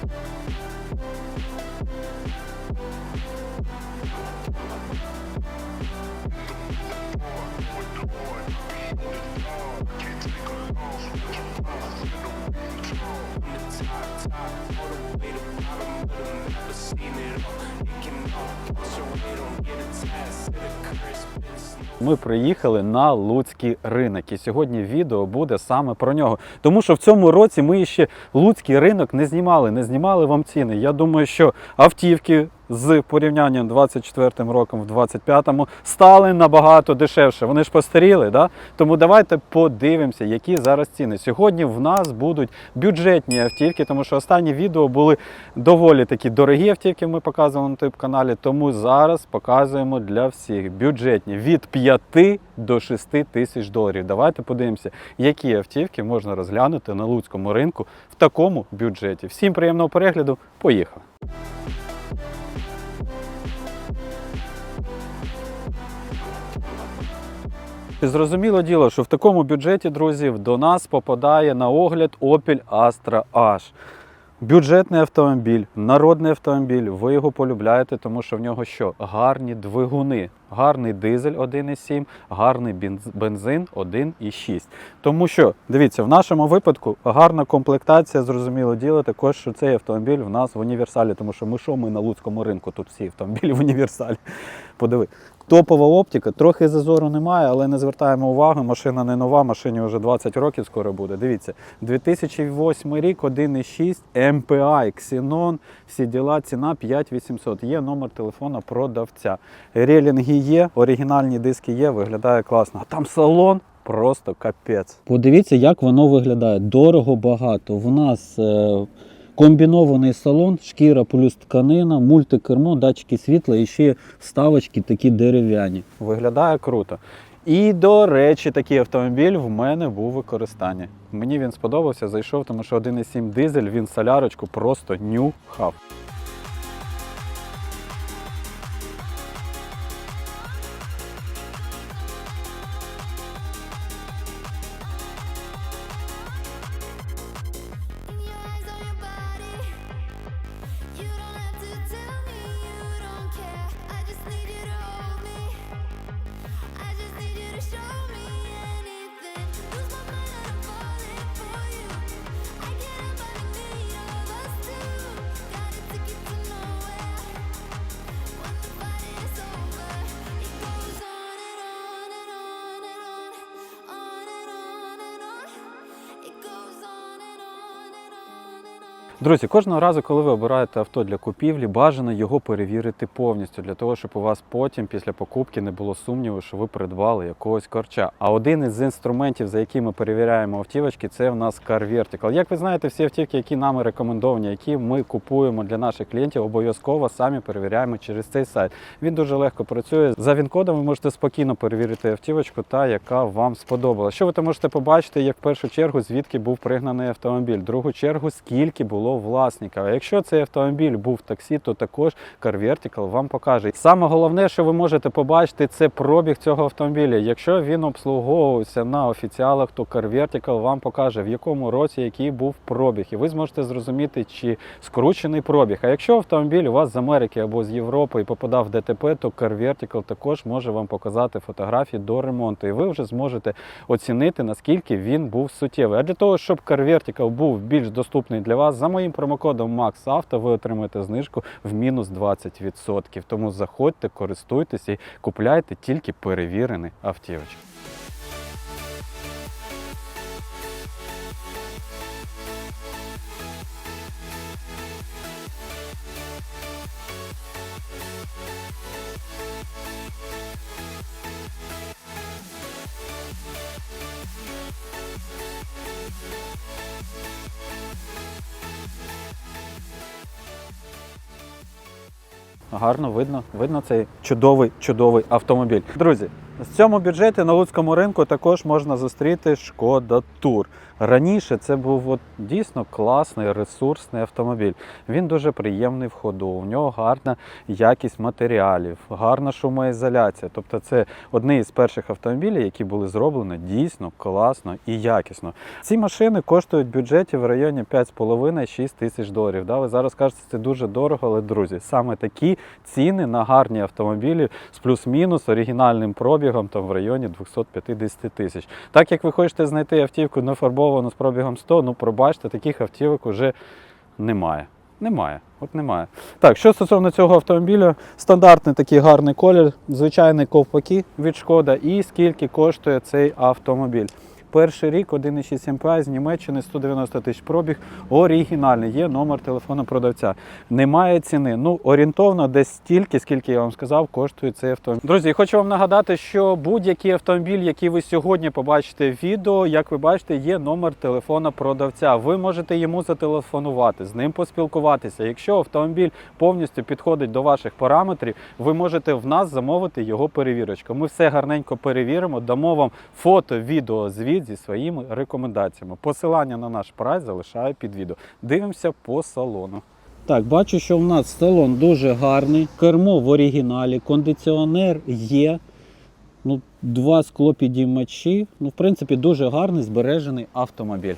Thank you. Ми приїхали на Луцький ринок, і сьогодні відео буде саме про нього. Тому що в цьому році ми ще Луцький ринок не знімали, не знімали вам ціни. Я думаю, що автівки з порівнянням 24 роком в 25-му стали набагато дешевше. Вони ж постаріли, да? тому давайте подивимося, які зараз ціни. Сьогодні в нас будуть бюджетні автівки, тому що останні відео були доволі такі дорогі автівки. Ми показували на youtube каналі. Тому зараз показуємо для всіх бюджетні від 5 до 6 тисяч доларів. Давайте подивимося, які автівки можна розглянути на луцькому ринку в такому бюджеті. Всім приємного перегляду. Поїхали! І Зрозуміло діло, що в такому бюджеті, друзі, до нас попадає на огляд Opel Astra H. Бюджетний автомобіль, народний автомобіль, ви його полюбляєте, тому що в нього що? Гарні двигуни, гарний дизель 1,7, гарний бензин 1,6. Тому що, дивіться, в нашому випадку гарна комплектація, зрозуміло діло, також що цей автомобіль в нас в універсалі, тому що ми що ми на луцькому ринку, тут всі автомобілі в універсалі. Подиви. Топова оптика, трохи зазору немає, але не звертаємо увагу. Машина не нова, машині вже 20 років скоро буде. Дивіться, 2008 рік, 1,6, MPI, Xenon, всі діла, ціна 5800. Є номер телефона продавця. Релінги є, оригінальні диски є, виглядає класно. А там салон. Просто капець. Подивіться, як воно виглядає. Дорого багато. В нас е, комбінований салон, шкіра плюс тканина, мультикермо, датчики світла і ще вставочки такі дерев'яні. Виглядає круто. І, до речі, такий автомобіль в мене був у використанні. Мені він сподобався, зайшов, тому що 1,7 дизель, він солярочку просто нюхав. Друзі, кожного разу, коли ви обираєте авто для купівлі, бажано його перевірити повністю, для того, щоб у вас потім після покупки не було сумніву, що ви придбали якогось корча. А один із інструментів, за які ми перевіряємо автівочки, це в нас Car Vertical. Як ви знаєте, всі автівки, які нами рекомендовані, які ми купуємо для наших клієнтів, обов'язково самі перевіряємо через цей сайт. Він дуже легко працює. За він-кодом ви можете спокійно перевірити автівочку, та яка вам сподобалася. Що ви там можете побачити, як в першу чергу, звідки був пригнаний автомобіль, в другу чергу, скільки було власника. А якщо цей автомобіль був таксі, то також Car Vertical вам покаже. Саме головне, що ви можете побачити, це пробіг цього автомобіля. Якщо він обслуговувався на офіціалах, то Car Vertical вам покаже, в якому році який був пробіг, і ви зможете зрозуміти, чи скручений пробіг. А якщо автомобіль у вас з Америки або з Європи і попадав в ДТП, то Car Vertical також може вам показати фотографії до ремонту, і ви вже зможете оцінити, наскільки він був суттєвий. А для того, щоб Car Vertical був більш доступний для вас, за моїм промокодом MAXAUTO ви отримаєте знижку в мінус 20%. Тому заходьте, користуйтесь і купляйте тільки перевірені автівочки. Гарно видно, видно цей чудовий, чудовий автомобіль. Друзі, В цьому бюджеті на луцькому ринку також можна зустріти Шкода Тур. Раніше це був от дійсно класний ресурсний автомобіль. Він дуже приємний в ходу. У нього гарна якість матеріалів, гарна шумоізоляція. Тобто, це одні із перших автомобілів, які були зроблені дійсно класно і якісно. Ці машини коштують в бюджеті в районі 5,5-6 тисяч доларів. Да, ви зараз кажете, це дуже дорого, але друзі, саме такі ціни на гарні автомобілі з плюс-мінус оригінальним пробігом там в районі 250 тисяч. Так як ви хочете знайти автівку нефарбовану з пробігом 100, ну пробачте, таких автівок уже немає. Немає, от немає. Так, що стосовно цього автомобіля, стандартний такий гарний колір, звичайний ковпаки від шкода, і скільки коштує цей автомобіль. Перший рік 1,6 МПА з Німеччини 190 тисяч пробіг. Оригінальний є номер телефону продавця. Немає ціни. Ну, орієнтовно десь стільки, скільки я вам сказав, коштує цей автомобіль. Друзі, хочу вам нагадати, що будь-який автомобіль, який ви сьогодні побачите в відео, як ви бачите, є номер телефона продавця. Ви можете йому зателефонувати, з ним поспілкуватися. Якщо автомобіль повністю підходить до ваших параметрів, ви можете в нас замовити його перевірочку. Ми все гарненько перевіримо, дамо вам фото, відео, звіт зі своїми рекомендаціями. Посилання на наш прайс залишаю під відео. Дивимося по салону. Так, бачу, що в нас салон дуже гарний, кермо в оригіналі, кондиціонер є. Ну, два склопідіймачі. Ну, в принципі, дуже гарний збережений автомобіль.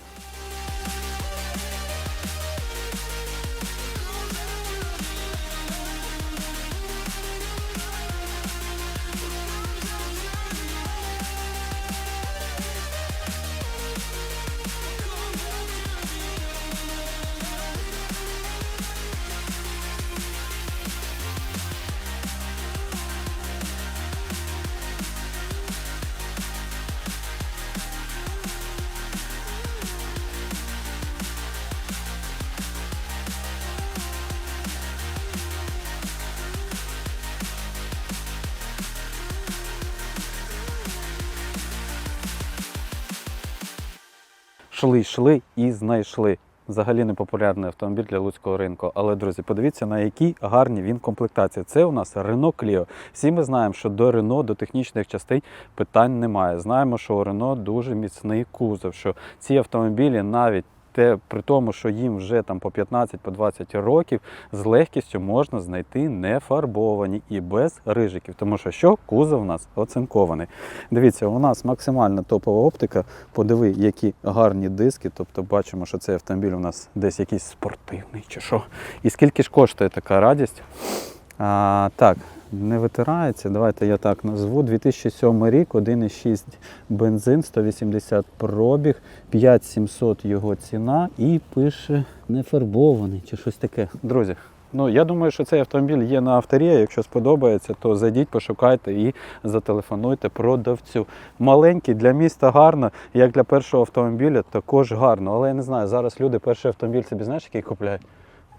Шли, йшли і знайшли. Взагалі непопулярний автомобіль для луцького ринку. Але, друзі, подивіться, на якій гарні він комплектації. Це у нас Renault Clio. Всі ми знаємо, що до Renault, до технічних частин питань немає. Знаємо, що у Renault дуже міцний кузов, що ці автомобілі навіть те, при тому, що їм вже там по 15 по 20 років, з легкістю можна знайти не фарбовані і без рижиків. Тому що що кузов у нас оцинкований. Дивіться, у нас максимальна топова оптика. Подиви, які гарні диски. Тобто бачимо, що цей автомобіль у нас десь якийсь спортивний чи що. І скільки ж коштує така радість? А, так, не витирається. Давайте я так назву. 2007 рік, 1,6 бензин, 180 пробіг, 5700 його ціна і пише не фарбований чи щось таке. Друзі. Ну, я думаю, що цей автомобіль є на авторія. Якщо сподобається, то зайдіть, пошукайте і зателефонуйте продавцю. Маленький для міста гарно, як для першого автомобіля, також гарно. Але я не знаю, зараз люди перший автомобіль собі знаєш, який купляють.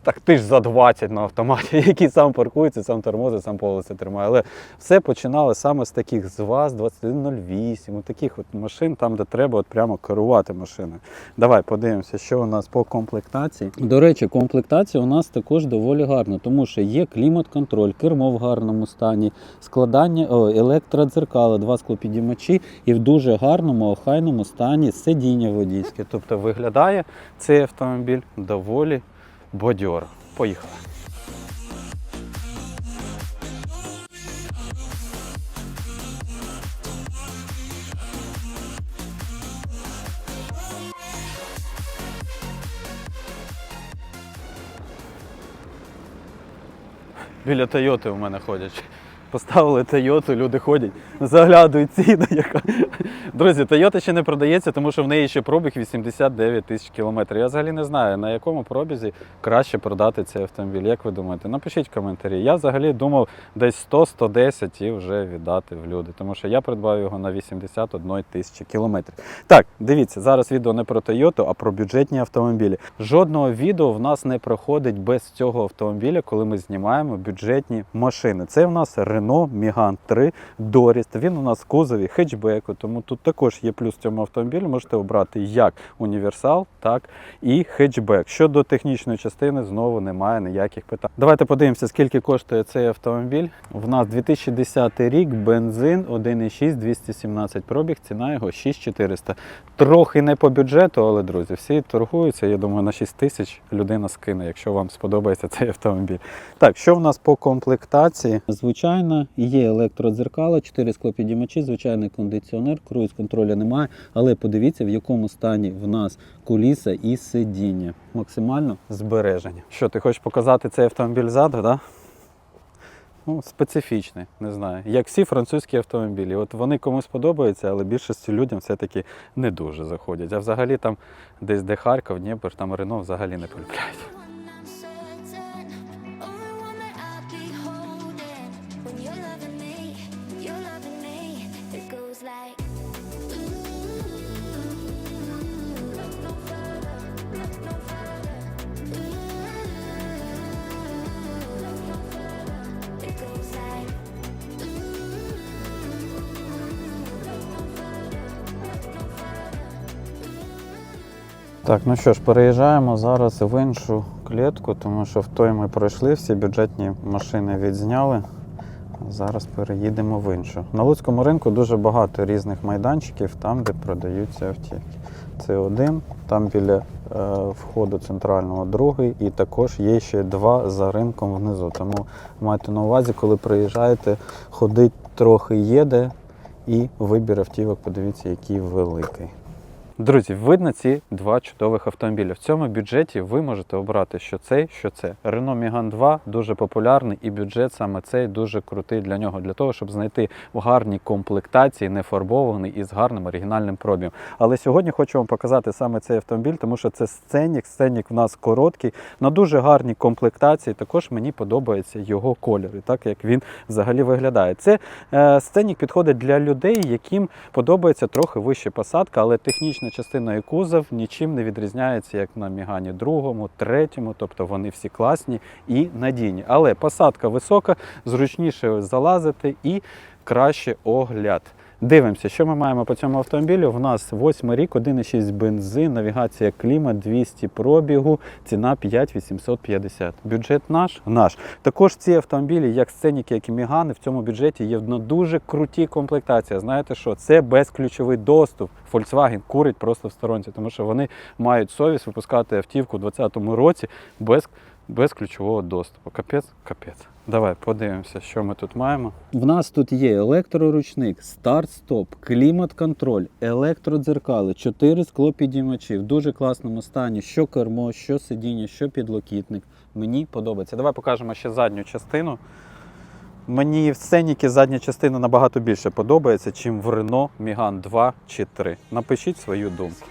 Так ти ж за 20 на автоматі, який сам паркується, сам тормозить, сам полиці тримає. Але все починало саме з таких з ВАЗ 2108, от таких от машин, там, де треба от прямо керувати машиною. Давай подивимося, що у нас по комплектації. До речі, комплектація у нас також доволі гарна, тому що є клімат-контроль, кермо в гарному стані, складання о, електродзеркала, два склопідіймачі і в дуже гарному, охайному стані сидіння водійське. Тобто виглядає цей автомобіль доволі бадьоро. Поїхали. Біля Тойоти у мене ходять. Поставили Тойоту, люди ходять, заглядують ціни. Яка... Друзі, Тойота ще не продається, тому що в неї ще пробіг 89 тисяч кілометрів. Я взагалі не знаю, на якому пробізі краще продати цей автомобіль. Як ви думаєте? Напишіть коментарі. Я взагалі думав десь 100-110 і вже віддати в люди, тому що я придбав його на 81 тисячі кілометрів. Так, дивіться, зараз відео не про Тойоту, а про бюджетні автомобілі. Жодного відео в нас не проходить без цього автомобіля, коли ми знімаємо бюджетні машини. Це в нас Renault Renault Megane 3 Dorіст. Він у нас в кузові хетчбеку, тому тут також є плюс цьому автомобілі. Можете обрати як універсал, так і хетчбек. Щодо технічної частини, знову немає ніяких питань. Давайте подивимося, скільки коштує цей автомобіль. В нас 2010 рік, бензин 1,6, 217 пробіг, ціна його 6400. Трохи не по бюджету, але друзі, всі торгуються. Я думаю, на 6 тисяч людина скине, якщо вам сподобається цей автомобіль. Так, що в нас по комплектації? Звичайно, є електродзеркала, 4 склопідіймачі, звичайний кондиціонер, круїз контролю немає. Але подивіться, в якому стані в нас куліса і сидіння. Максимально збережені. Що, ти хочеш показати цей автомобіль ззаду, так? Да? Ну, специфічний, не знаю. Як всі французькі автомобілі. От вони комусь подобаються, але більшості людям все-таки не дуже заходять. А взагалі там десь де Харків, Дніпр, там Рено взагалі не полюбляють. Так, ну що ж, переїжджаємо зараз в іншу клітку, тому що в той ми пройшли, всі бюджетні машини відзняли. Зараз переїдемо в іншу. На Луцькому ринку дуже багато різних майданчиків, там, де продаються автівки. Це один, там біля е, входу центрального другий, і також є ще два за ринком внизу. Тому майте на увазі, коли приїжджаєте, ходить трохи їде, і вибір автівок, подивіться, який великий. Друзі, видно ці два чудових автомобілі. В цьому бюджеті ви можете обрати, що цей, що це. Renault Megane 2 дуже популярний, і бюджет саме цей дуже крутий для нього, для того, щоб знайти в гарній комплектації, нефарбований і з гарним оригінальним пробігом. Але сьогодні хочу вам показати саме цей автомобіль, тому що це сценік. Сценік в нас короткий, на дуже гарній комплектації. Також мені подобається його кольор, і так як він взагалі виглядає. Це е, сценік підходить для людей, яким подобається трохи вища посадка, але технічна частина і кузов нічим не відрізняється, як на Мігані другому, третьому, тобто вони всі класні і надійні. Але посадка висока, зручніше залазити і краще огляд. Дивимося, що ми маємо по цьому автомобілю. В нас 8 рік, 1,6 бензин, навігація клімат, 200 пробігу, ціна 5850. Бюджет наш? Наш. Також ці автомобілі, як сценіки, як і Мігани, в цьому бюджеті є на дуже круті комплектації. Знаєте що? Це безключовий доступ. Volkswagen курить просто в сторонці, тому що вони мають совість випускати автівку у 2020 році без без ключового доступу. Капець, капець. Давай подивимося, що ми тут маємо. В нас тут є електроручник, старт-стоп, клімат-контроль, електродзеркали, 4 склопідіймачі в дуже класному стані. Що кермо, що сидіння, що підлокітник. Мені подобається. Давай покажемо ще задню частину. Мені в сценіки задня частина набагато більше подобається, чим в Renault Megane 2 чи 3. Напишіть свою думку.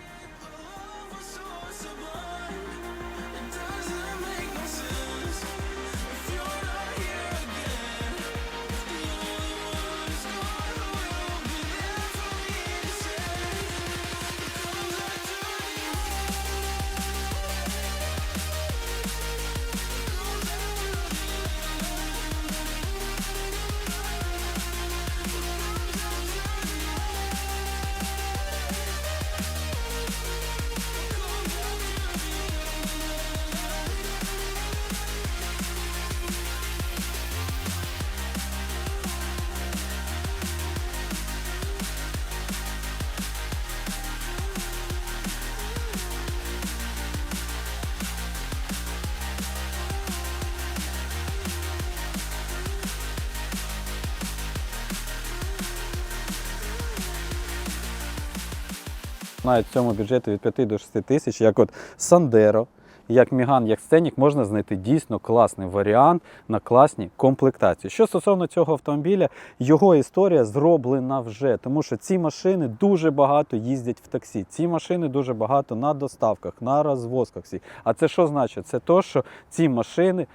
Навіть в цьому бюджеті від 5 до 6 тисяч, як от Сандеро, як Міган, як Сценік, можна знайти дійсно класний варіант на класній комплектації. Що стосовно цього автомобіля, його історія зроблена вже, тому що ці машини дуже багато їздять в таксі. Ці машини дуже багато на доставках, на розвозках. А це що значить? Це то, що ці машини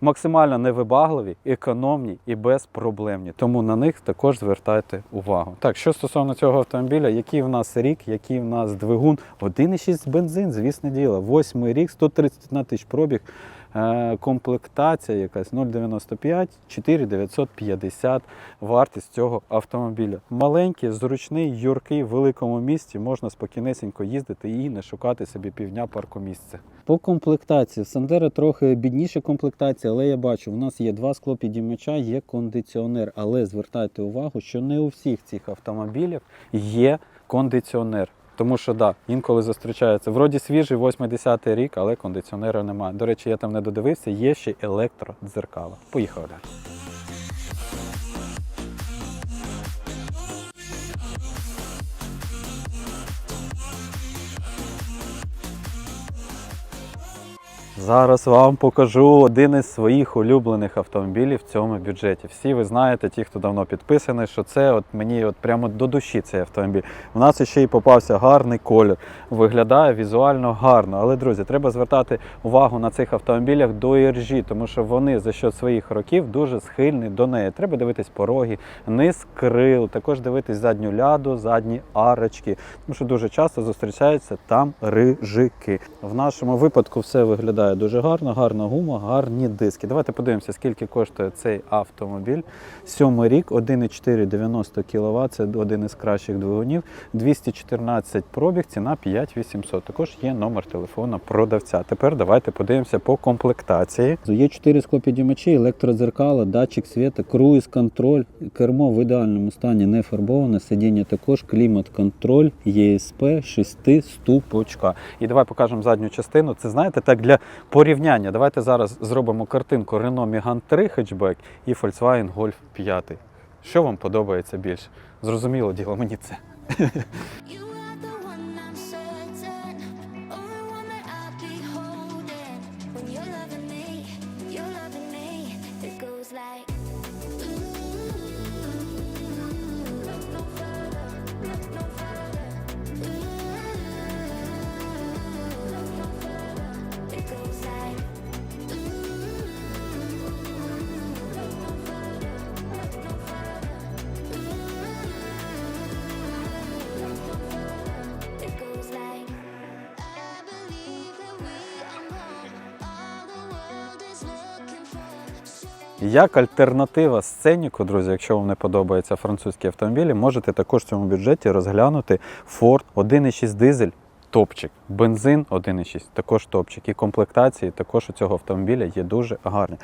максимально невибагливі, економні і безпроблемні. Тому на них також звертайте увагу. Так, що стосовно цього автомобіля, який в нас рік, який в нас двигун, 1,6 бензин, звісне діло. Восьмий рік, 131 тисяч пробіг. Е, комплектація якась 0,95, 4950 вартість цього автомобіля. Маленький, зручний, юркий, в великому місті можна спокійнесенько їздити і не шукати собі півдня паркомісця. По комплектації Сандера трохи бідніша комплектація, але я бачу, в нас є два склопідіймача, є кондиціонер. Але звертайте увагу, що не у всіх цих автомобілях є кондиціонер. Тому що да, інколи зустрічається. Вроді свіжий 80-й рік, але кондиціонера немає. До речі, я там не додивився, є ще електродзеркала. Поїхали далі. Зараз вам покажу один із своїх улюблених автомобілів в цьому бюджеті. Всі ви знаєте, ті, хто давно підписаний, що це от мені от прямо до душі цей автомобіль. У нас ще й попався гарний колір, виглядає візуально гарно. Але, друзі, треба звертати увагу на цих автомобілях до іржі, тому що вони за счет своїх років дуже схильні до неї. Треба дивитись пороги, низ крил, також дивитись задню ляду, задні арочки, тому що дуже часто зустрічаються там рижики. В нашому випадку все виглядає дуже гарно, гарна гума, гарні диски. Давайте подивимося, скільки коштує цей автомобіль. Сьомий рік, 1,4 90 кВт, це один із кращих двигунів, 214 пробіг, ціна 5800. Також є номер телефона продавця. Тепер давайте подивимося по комплектації. Є 4 склопідіймачі, електродзеркала, датчик світу, круїз контроль, кермо в ідеальному стані не фарбоване, сидіння також, клімат-контроль, ЄСП, 6 ступочка. І давай покажемо задню частину. Це знаєте, так для порівняння. Давайте зараз зробимо картинку Renault Megane 3 хетчбек і Volkswagen Golf 5. Що вам подобається більше? Зрозуміло діло мені це. Як альтернатива сценіку, друзі, якщо вам не подобаються французькі автомобілі, можете також в цьому бюджеті розглянути Ford 1.6 дизель. Топчик, бензин 1.6, також топчик. І комплектації також у цього автомобіля є дуже гарні.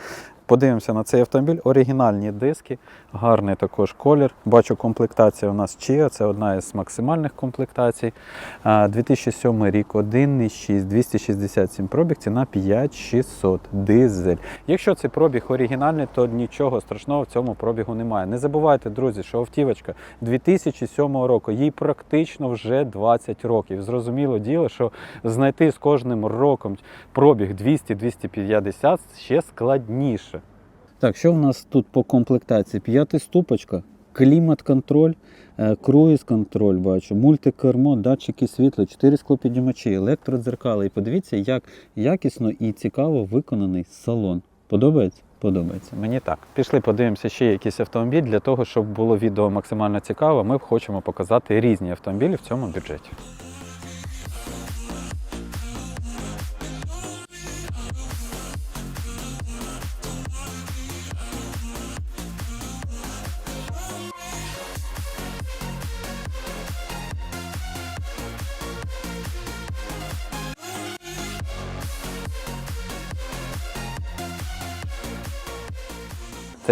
Подивимося на цей автомобіль. Оригінальні диски, гарний також колір. Бачу, комплектація у нас Chia, це одна із максимальних комплектацій. 2007 рік, 1.6, 267 пробіг, ціна 5600 дизель. Якщо цей пробіг оригінальний, то нічого страшного в цьому пробігу немає. Не забувайте, друзі, що автівочка 2007 року, їй практично вже 20 років. Зрозуміло діло, що знайти з кожним роком пробіг 200-250 ще складніше. Так, що в нас тут по комплектації? П'ятиступочка, клімат-контроль, е, круїз-контроль бачу, мультикермо, датчики світла, 4 склопіднімачі, електродзеркали. І подивіться, як якісно і цікаво виконаний салон. Подобається? Подобається. Мені так. Пішли, подивимося ще якийсь автомобіль для того, щоб було відео максимально цікаво. Ми хочемо показати різні автомобілі в цьому бюджеті.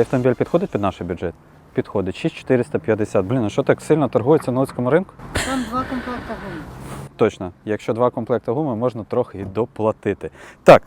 Цей автомобіль підходить під наш бюджет? Підходить. 6450. Блін, а що так сильно торгується на Луцькому ринку? Там два комплекта гуми. Точно, якщо два комплекти гуми, можна трохи і доплатити. Так,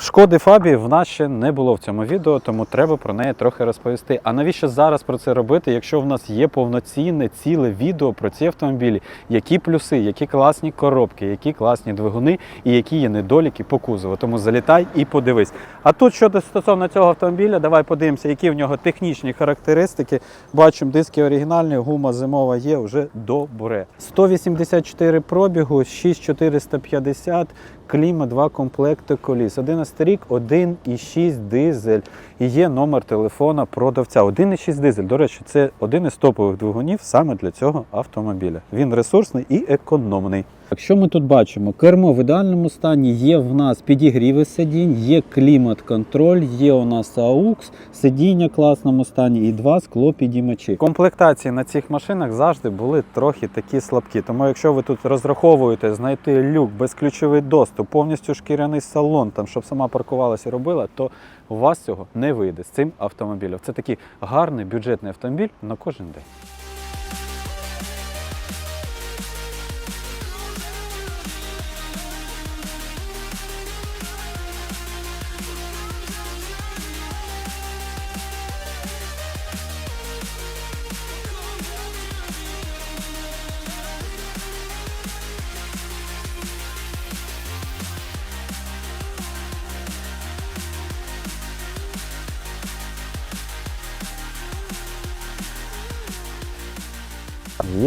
шкоди Фабії в нас ще не було в цьому відео, тому треба про неї трохи розповісти. А навіщо зараз про це робити, якщо в нас є повноцінне ціле відео про ці автомобілі? Які плюси, які класні коробки, які класні двигуни і які є недоліки по кузову. Тому залітай і подивись. А тут щодо стосовно цього автомобіля, давай подивимося, які в нього технічні характеристики. Бачимо, диски оригінальні, гума зимова є вже добре. 184 пробігу, 6450, клімат, два комплекти коліс. 11 рік, 1,6 дизель. І є номер телефона продавця. 1,6 дизель. До речі, це один із топових двигунів саме для цього автомобіля. Він ресурсний і економний. Якщо ми тут бачимо, кермо в ідеальному стані, є в нас підігріви сидінь, є клімат-контроль, є у нас AUX, сидіння в класному стані і два склопідіймачі. Комплектації на цих машинах завжди були трохи такі слабкі. Тому якщо ви тут розраховуєте знайти люк, безключовий доступ, повністю шкіряний салон, там щоб сама паркувалася і робила, то у вас цього не вийде з цим автомобілем. Це такий гарний бюджетний автомобіль на кожен день.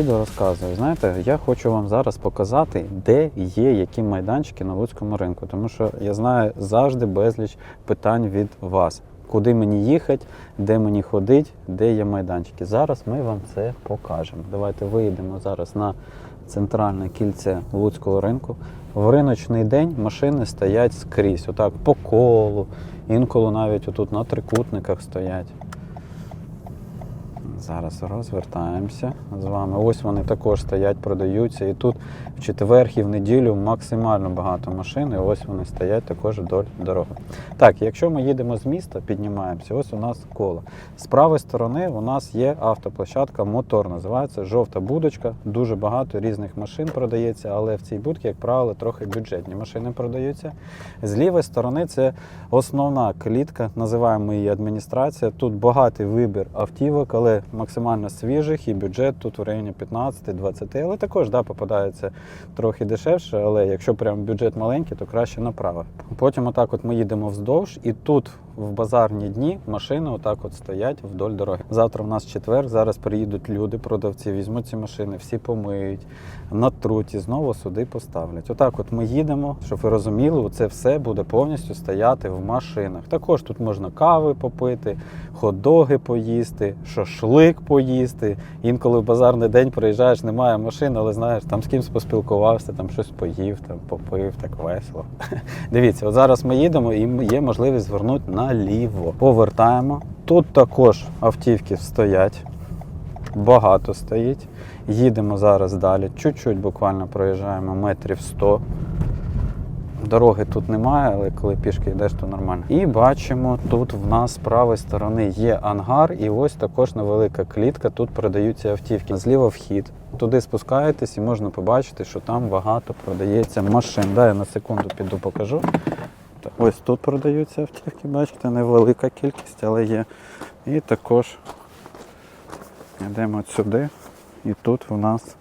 Їду розказую. Знаєте, я хочу вам зараз показати, де є які майданчики на Луцькому ринку, тому що я знаю завжди безліч питань від вас. Куди мені їхати, де мені ходити, де є майданчики. Зараз ми вам це покажемо. Давайте виїдемо зараз на центральне кільце Луцького ринку. В риночний день машини стоять скрізь, отак по колу, інколи навіть отут на трикутниках стоять. Зараз розвертаємося з вами. Ось вони також стоять, продаються. І тут в четвер і в неділю максимально багато машин. І ось вони стоять також вдоль дороги. Так, якщо ми їдемо з міста, піднімаємося, ось у нас коло. З правої сторони у нас є автоплощадка мотор, називається жовта будочка. Дуже багато різних машин продається, але в цій будці, як правило, трохи бюджетні машини продаються. З лівої сторони це основна клітка, називаємо її адміністрація. Тут багатий вибір автівок, але максимально свіжих і бюджет тут в районі 15-20, але також да, попадається трохи дешевше, але якщо прям бюджет маленький, то краще направо. Потім отак от ми їдемо вздовж, і тут в базарні дні машини отак от стоять вдоль дороги. Завтра в нас четвер, зараз приїдуть люди, продавці, візьмуть ці машини, всі помиють, натруть і знову сюди поставлять. Отак от ми їдемо, щоб ви розуміли, це все буде повністю стояти в машинах. Також тут можна кави попити, хот-доги поїсти, шашлик поїсти. Інколи в базарний день приїжджаєш, немає машин, але знаєш, там з кимось поспілкувався, там щось поїв, там попив, так весело. Дивіться, от зараз ми їдемо і є можливість звернути наліво. Повертаємо. Тут також автівки стоять. Багато стоїть. Їдемо зараз далі. Чуть-чуть буквально проїжджаємо метрів 100. Дороги тут немає, але коли пішки йдеш, то нормально. І бачимо, тут в нас з правої сторони є ангар, і ось також невелика клітка. Тут продаються автівки. Зліва вхід. Туди спускаєтесь і можна побачити, що там багато продається машин. Да, я на секунду піду покажу. Так, Ось тут продаються автівки, бачите, невелика кількість, але є. І також йдемо сюди. І тут в нас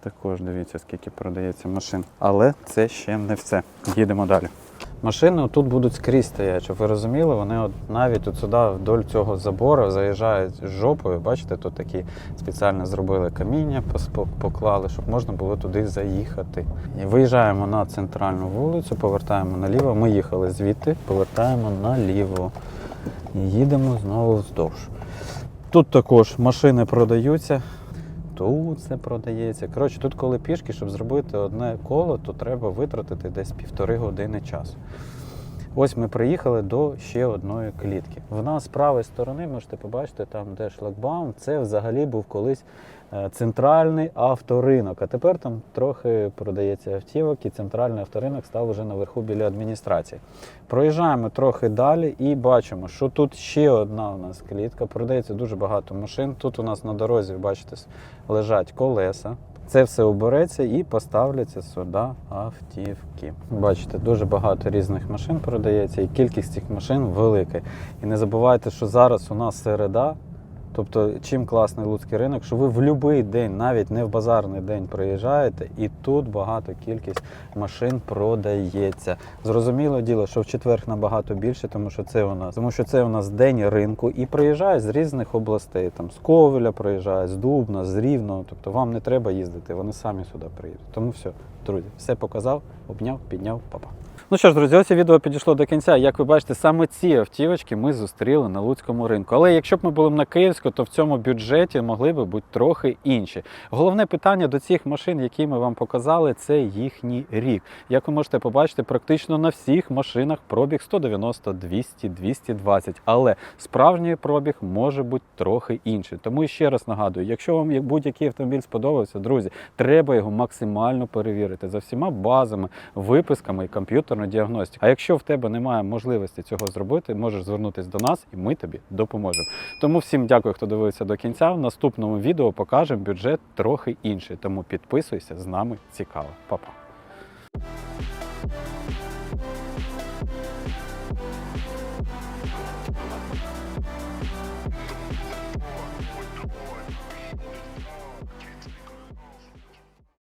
також дивіться, скільки продається машин. Але це ще не все. Їдемо далі. Машини тут будуть скрізь стояти, щоб ви розуміли, вони от навіть от сюди вдоль цього забору заїжджають з жопою. Бачите, тут такі спеціально зробили каміння, поклали, щоб можна було туди заїхати. І виїжджаємо на центральну вулицю, повертаємо наліво. Ми їхали звідти, повертаємо наліво. І їдемо знову вздовж. Тут також машини продаються. Тут це продається. Коротше, тут, коли пішки, щоб зробити одне коло, то треба витратити десь півтори години часу. Ось ми приїхали до ще одної клітки. В нас з правої сторони, можете побачити, там де шлагбаум, це взагалі був колись центральний авторинок. А тепер там трохи продається автівок, і центральний авторинок став уже наверху біля адміністрації. Проїжджаємо трохи далі і бачимо, що тут ще одна у нас клітка. Продається дуже багато машин. Тут у нас на дорозі, бачите, лежать колеса. Це все обереться і поставляться сюди автівки. Бачите, дуже багато різних машин продається, і кількість цих машин велика. І не забувайте, що зараз у нас середа, Тобто, чим класний луцький ринок, що ви в будь-який день, навіть не в базарний день, приїжджаєте, і тут багато кількість машин продається. Зрозуміло діло, що в четвер набагато більше, тому що це у нас, тому що це у нас день ринку, і приїжджають з різних областей. Там з Ковеля приїжджають, з Дубна, з Рівного. Тобто вам не треба їздити, вони самі сюди приїдуть. Тому все, друзі, все показав, обняв, підняв, папа. Ну що ж, друзі, і відео підійшло до кінця. Як ви бачите, саме ці автівочки ми зустріли на Луцькому ринку. Але якщо б ми були на Київську, то в цьому бюджеті могли б бути трохи інші. Головне питання до цих машин, які ми вам показали, це їхній рік. Як ви можете побачити, практично на всіх машинах пробіг 190, 200, 220. Але справжній пробіг може бути трохи інший. Тому ще раз нагадую, якщо вам будь-який автомобіль сподобався, друзі, треба його максимально перевірити за всіма базами, виписками і комп'ютерною діагностикою. А якщо в тебе немає можливості цього зробити, можеш звернутися до нас і ми тобі допоможемо. Тому всім дякую, хто дивився до кінця. В наступному відео покажемо бюджет трохи інший. Тому підписуйся з нами цікаво. Па-па.